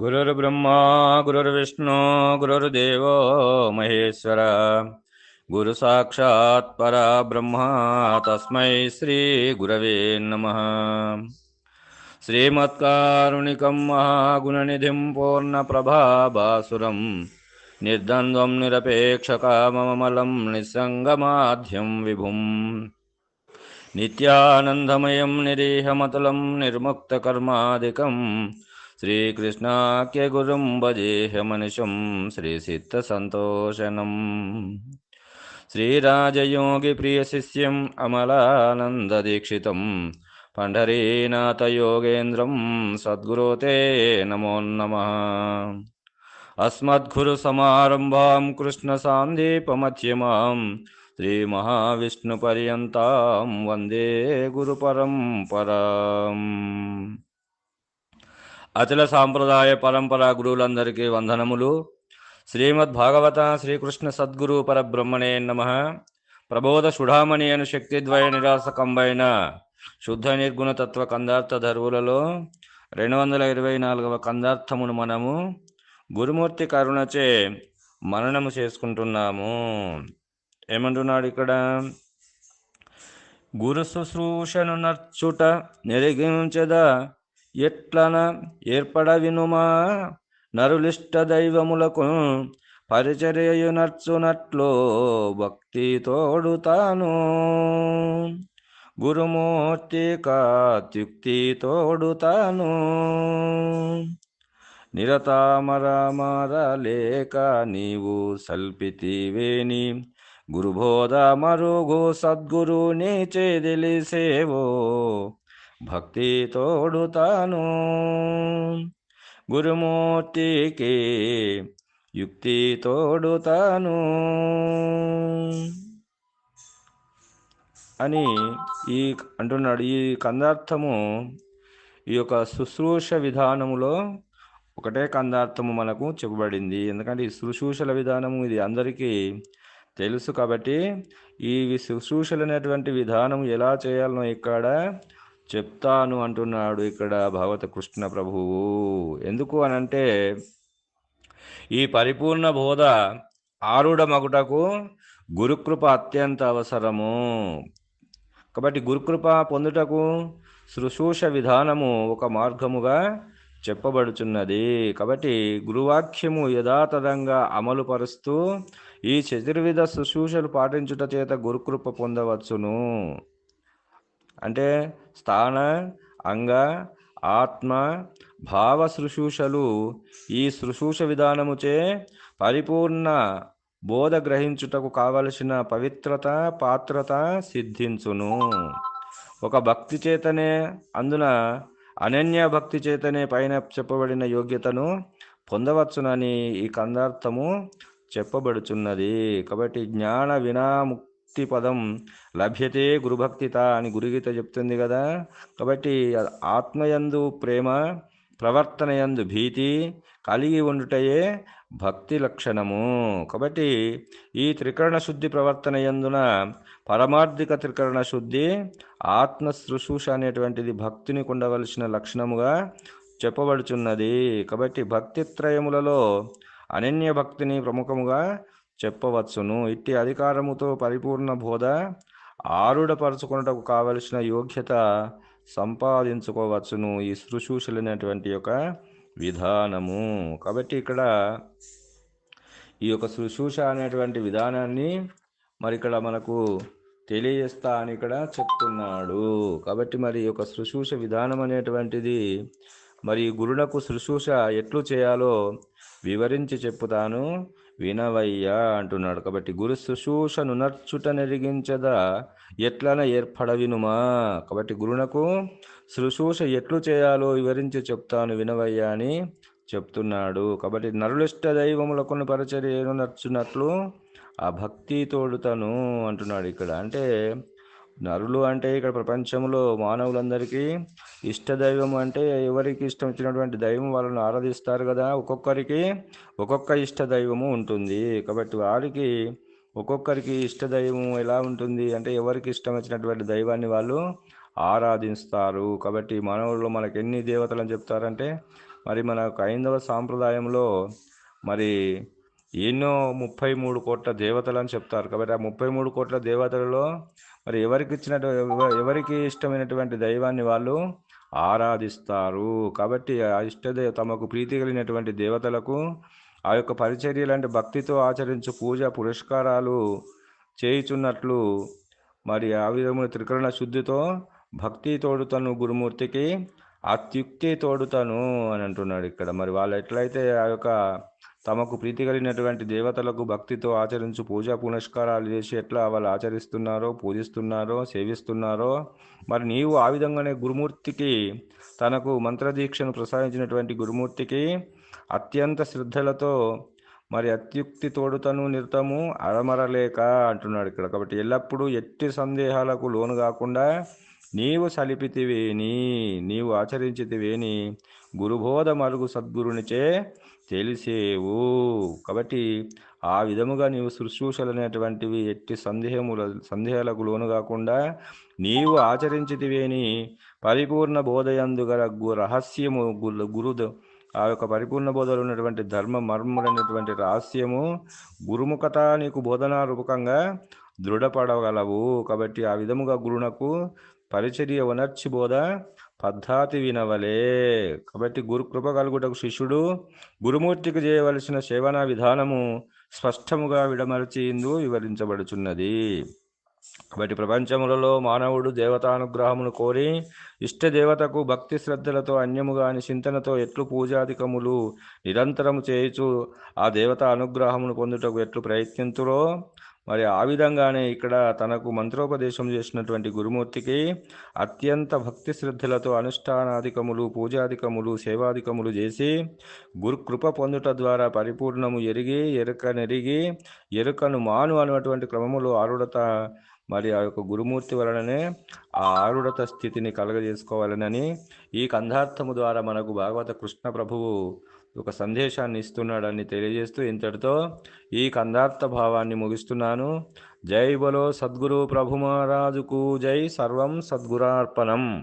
गुरुर्ब्रह्मा गुरुर्विष्णु गुरुर्देवो महेश्वर गुरुसाक्षात् परब्रह्मा तस्मै श्रीगुरवे नमः श्रीमत्कारुणिकं महागुणनिधिं पूर्णप्रभाभासुरं निर्द्वन्द्वं निरपेक्षकाममलं निस्सङ्गमाध्यं विभुम् नित्यानन्दमयं निरीहमतुलं ശ്രീകൃഷ്ണാക്യ ഗുരും ഭജേഹമനുഷം ശ്രീസിദ്ധസന്തോഷനം ശ്രീരാജയോഗി പ്രിയശിഷ്യം അമലാനന്ദദീക്ഷിതം പണ്ഡരീനാഥയോഗേന്ദ്രം സദ്ഗുരോ തേ നമോ നമ അസ്മദ്ഗുരുസമാരംഭാം കൃഷ്ണസാന്ദീപമധ്യമാം ശ്രീമഹാവിഷ്ണുപര്യന്താം വന്ദേ ഗുരുപരംപരാം అచల సాంప్రదాయ పరంపర గురువులందరికీ వందనములు. శ్రీమద్ భాగవత శ్రీకృష్ణ సద్గురు పరబ్రహ్మణే నమ. ప్రబోధ సుఢామణి అను శక్తిద్వయ నిరాసకంబైన శుద్ధ నిర్గుణ తత్వ కందార్థ ధరువులలో రెండు వందల ఇరవై నాలుగవ కందార్థమును మనము గురుమూర్తి కరుణచే మననము చేసుకుంటున్నాము. ఏమంటున్నాడు ఇక్కడ? గురు శుశ్రూషను నర్చుట నెరిగించదా ఎట్లన ఏర్పడ వినుమా నరులిష్ట దైవములకు పరిచర్యయు భక్తి తోడుతాను. గురుమూర్తి కాత్యుక్తి తోడుతాను. నిరతామరమర లేక నీవు సల్పితివేని గురుబోధ మరుగు సద్గురు నీచే తెలిసేవో భక్తి తోడుతాను. గురుమూర్తికి యుక్తి తోడుతాను. అని ఈ అంటున్నాడు. ఈ కందార్థము ఈ యొక్క శుశ్రూష విధానములో ఒకటే కందార్థము మనకు చెప్పబడింది. ఎందుకంటే ఈ శుశ్రూషల విధానము ఇది అందరికీ తెలుసు కాబట్టి ఈ శుశ్రూషలు అనేటువంటి విధానం ఎలా చేయాలనో ఇక్కడ చెప్తాను అంటున్నాడు ఇక్కడ భగవత కృష్ణ ప్రభువు. ఎందుకు అనంటే ఈ పరిపూర్ణ బోధ ఆరుడ మగుటకు గురుకృప అత్యంత అవసరము. కాబట్టి గురుకృప పొందుటకు శుశ్రూష విధానము ఒక మార్గముగా చెప్పబడుచున్నది. కాబట్టి గురువాక్యము యథాతథంగా అమలుపరుస్తూ ఈ చతుర్విధ శుశ్రూషలు పాటించుట చేత గురుకృప పొందవచ్చును. అంటే స్థాన అంగ ఆత్మ భావ శుశ్రూషలు ఈ శుశ్రూష విధానముచే పరిపూర్ణ బోధ గ్రహించుటకు కావలసిన పవిత్రత పాత్రత సిద్ధించును. ఒక భక్తి చేతనే అందున అనన్య భక్తి చేతనే పైన చెప్పబడిన యోగ్యతను పొందవచ్చునని ఈ కందార్థము చెప్పబడుచున్నది. కాబట్టి జ్ఞాన భక్తి పదం లభ్యతే గురుభక్తిత అని గురుగీత చెప్తుంది కదా. కాబట్టి ఆత్మయందు ప్రేమ ప్రవర్తనయందు భీతి కలిగి ఉండుటయే భక్తి లక్షణము. కాబట్టి ఈ త్రికరణ శుద్ధి ప్రవర్తన ఎందున పరమార్థిక త్రికరణ శుద్ధి ఆత్మ శృశూష అనేటువంటిది భక్తిని ఉండవలసిన లక్షణముగా చెప్పబడుచున్నది. కాబట్టి భక్తి త్రయములలో అనన్య భక్తిని ప్రముఖముగా చెప్పవచ్చును. ఇట్టి అధికారముతో పరిపూర్ణ బోధ ఆరుడపరచుకున్నటకు కావలసిన యోగ్యత సంపాదించుకోవచ్చును. ఈ శుశ్రూషలైనటువంటి యొక్క విధానము. కాబట్టి ఇక్కడ ఈ యొక్క శుశ్రూష అనేటువంటి విధానాన్ని మరి ఇక్కడ మనకు తెలియజేస్తా అని ఇక్కడ చెప్తున్నాడు. కాబట్టి మరి ఈ యొక్క శుశ్రూష విధానం అనేటువంటిది మరి గురులకు శుశ్రూష ఎట్లు చేయాలో వివరించి చెప్పుతాను. వినవయ్యా అంటున్నాడు. కాబట్టి గురు శుశ్రూషను నర్చుట నెరిగించదా? ఎట్లన ఏర్పడ వినుమా కాబట్టి గురునకు శుశ్రూష ఎట్లు చేయాలో వివరించి చెప్తాను వినవయ్యా అని చెప్తున్నాడు. కాబట్టి నరులిష్ట దైవములకు పరిచర్యను నచ్చునట్లు ఆ భక్తి తోడుతను అంటున్నాడు ఇక్కడ. అంటే నరులు అంటే ఇక్కడ ప్రపంచంలో మానవులందరికీ ఇష్టదైవం అంటే ఎవరికి ఇష్టం వచ్చినటువంటి దైవం వాళ్ళని ఆరాధిస్తారు కదా. ఒక్కొక్కరికి ఒక్కొక్క ఇష్ట దైవము ఉంటుంది. కాబట్టి వారికి ఒక్కొక్కరికి ఇష్ట దైవం ఎలా ఉంటుంది అంటే ఎవరికి ఇష్టం వచ్చినటువంటి దైవాన్ని వాళ్ళు ఆరాధిస్తారు. కాబట్టి మానవుల్లో మనకి ఎన్ని దేవతలు అని చెప్తారంటే మరి మన హైందవ సాంప్రదాయంలో మరి ఎన్నో ముప్పై మూడు కోట్ల దేవతలు అని చెప్తారు. కాబట్టి ఆ ముప్పై మూడు కోట్ల దేవతలలో మరి ఎవరికి ఇచ్చినట్టు ఎవరికి ఇష్టమైనటువంటి దైవాన్ని వాళ్ళు ఆరాధిస్తారు. కాబట్టి ఆ ఇష్టదే తమకు ప్రీతి కలిగినటువంటి దేవతలకు ఆ యొక్క పరిచర్యలంటే భక్తితో ఆచరించు పూజ పురస్కారాలు చేయుచున్నట్లు మరి ఆ విధమున త్రికరణ శుద్ధితో భక్తి తోడుతను గురుమూర్తికి అత్యుక్తి తోడుతను అని అంటున్నాడు ఇక్కడ. మరి వాళ్ళు ఎట్లయితే ఆ యొక్క తమకు ప్రీతి కలిగినటువంటి దేవతలకు భక్తితో ఆచరించు పూజా పునస్కారాలు చేసి ఎట్లా వాళ్ళు ఆచరిస్తున్నారో పూజిస్తున్నారో సేవిస్తున్నారో మరి నీవు ఆ విధంగానే గురుమూర్తికి తనకు మంత్రదీక్షను ప్రసాదించినటువంటి గురుమూర్తికి అత్యంత శ్రద్ధలతో మరి అత్యుక్తి తోడుతను నిరతము అరమరలేక అంటున్నాడు ఇక్కడ. కాబట్టి ఎల్లప్పుడూ ఎట్టి సందేహాలకు లోను కాకుండా నీవు సలిపితివేని నీవు ఆచరించితివేని గురుబోధ మరుగు సద్గురునిచే తెలిసేవు. కాబట్టి ఆ విధముగా నీవు శుశ్రూషలు అనేటువంటివి ఎట్టి సందేహముల సందేహాలకు లోను కాకుండా నీవు ఆచరించితివేని పరిపూర్ణ బోధయందు గల గు- రహస్యము గురు ఆ యొక్క పరిపూర్ణ బోధలు ఉన్నటువంటి ధర్మ మర్మమైనటువంటి రహస్యము గురుముఖత నీకు బోధనా రూపకంగా దృఢపడగలవు. కాబట్టి ఆ విధముగా గురునకు పరిచర్య ఉనర్చి బోధ పద్ధతి వినవలే. కాబట్టి గురు కృప కలుగుటకు శిష్యుడు గురుమూర్తికి చేయవలసిన సేవనా విధానము స్పష్టముగా విడమరచి ఇందు వివరించబడుచున్నది. కాబట్టి ప్రపంచములలో మానవుడు దేవతానుగ్రహమును కోరి ఇష్ట దేవతకు భక్తి శ్రద్ధలతో అన్యముగాని చింతనతో ఎట్లు పూజాధికములు నిరంతరము చేయుచు ఆ దేవత అనుగ్రహమును పొందుటకు ఎట్లు ప్రయత్నింతురో మరి ఆ విధంగానే ఇక్కడ తనకు మంత్రోపదేశం చేసినటువంటి గురుమూర్తికి అత్యంత భక్తి శ్రద్ధలతో అనుష్ఠానాధికములు పూజాధికములు సేవాధికములు చేసి గురుకృప పొందుట ద్వారా పరిపూర్ణము ఎరిగి ఎరుకనెరిగి ఎరుకను మాను అనేటువంటి క్రమములో ఆరుడత మరి ఆ యొక్క గురుమూర్తి వలననే ఆ ఆరుడత స్థితిని కలగజేసుకోవాలనని ఈ కంధార్థము ద్వారా మనకు భాగవత కృష్ణ ప్రభువు ఒక సందేశాన్ని ఇస్తున్నాడని తెలియజేస్తూ ఇంతటితో ఈ కందార్థ భావాన్ని ముగిస్తున్నాను. జై బలో సద్గురు ప్రభు మహారాజుకు జై. సర్వం సద్గురార్పణం.